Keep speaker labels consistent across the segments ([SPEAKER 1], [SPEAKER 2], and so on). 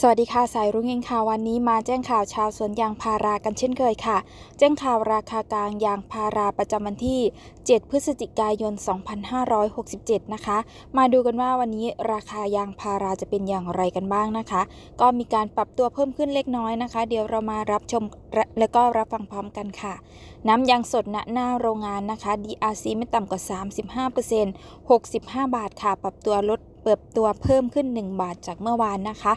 [SPEAKER 1] สวัสดีค่ะ สายรุ่งเองค่ะวันนี้มาแจ้งข่าวชาวสวนยางพารากันเช่นเคยค่ะ แจ้งข่าวราคากลางยางพาราประจำวันที่ 7 พฤศจิกายน 2567 นะคะ มาดูกันว่าวันนี้ราคายางพาราจะเป็นอย่างไรกันบ้างนะคะ ก็มีการปรับตัวเพิ่มขึ้นเล็กน้อยนะคะ เดี๋ยวเรามารับชมและและก็รับฟังพร้อมกันค่ะ น้ำยางสดณหน้าโรงงานนะคะ DRC ไม่ต่ำกว่า 35% 65 บาทค่ะ ปรับตัวลด เปิดตัวเพิ่มขึ้น 1 บาทจากเมื่อวานนะคะ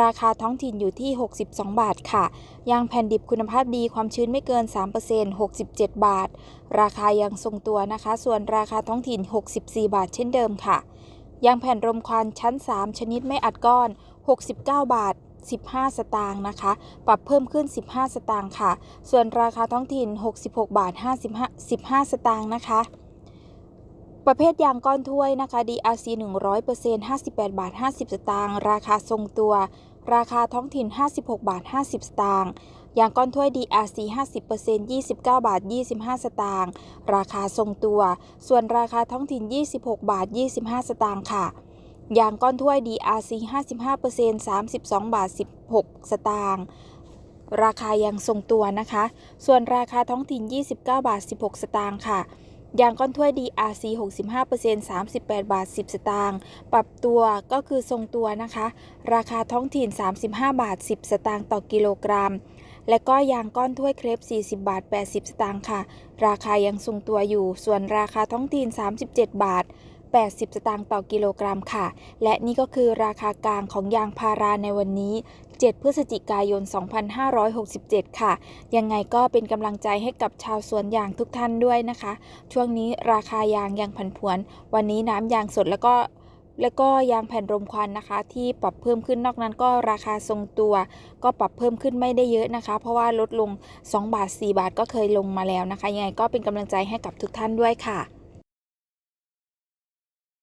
[SPEAKER 1] ราคาท้องถิ่นอยู่ที่ 62 บาทค่ะ ยางแผ่นดิบคุณภาพดีความชื้นไม่เกิน 3% 67 บาท ราคายังทรงตัวนะคะ ส่วนราคาท้องถิ่น 64 บาทเช่นเดิมค่ะ ยางแผ่นรมควันชั้น 3 ชนิดไม่อัดก้อน 69 บาท15 สตางค์นะคะ ปรับเพิ่มขึ้น 15 สตางค์ค่ะ ส่วนราคาท้องถิ่น 66 บาท 55 15 สตางค์นะคะ ประเภทยางก้อนถ้วยนะคะ DRC 100% 58 บาท 50 สตางค์ ราคาทรงตัว ราคาท้องถิ่น 56 บาท 50 สตางค์ ยางก้อนถ้วย DRC 50% 29 บาท 25 สตางค์ ราคาทรงตัว ส่วนราคาท้องถิ่น 26 บาท 25 สตางค์ค่ะ ยางก้อนถ้วย DRC 55% 32 บาท 16 สตางค์ราคายังทรงตัวนะคะ ส่วนราคาท้องถิ่น 29 บาท 16 สตางค์ค่ะ ยางก้อนถ้วย DRC 65% 38 บาท 10 สตางค์ปรับตัวก็คือทรงตัวนะคะ ราคาท้องถิ่น 35 บาท 10 สตางค์ต่อกิโลกรัม และก็ยางก้อนถ้วยเครป 40 บาท 80 สตางค์ค่ะ ราคายังทรงตัวอยู่ ส่วนราคาท้องถิ่น 37 บาท 80 สตางค์ต่อกิโลกรัมค่ะ และนี่ก็คือราคากลางของยางพาราในวันนี้ 7 พฤศจิกายน 2567 ค่ะ ยังไงก็เป็นกำลังใจให้กับชาวสวนยางทุกท่านด้วยนะคะ ช่วงนี้ราคายางยังผันผวน วันนี้น้ำยางสดแล้วก็แล้วก็ยางแผ่นรมควันนะคะ ที่ปรับเพิ่มขึ้นนอกนั้นก็ราคาทรงตัว ก็ปรับเพิ่มขึ้นไม่ได้เยอะนะคะ เพราะว่าลดลง 2 บาท 4 บาทก็เคยลงมาแล้วนะคะ ยังไงก็เป็นกำลังใจให้กับทุกท่านด้วยค่ะ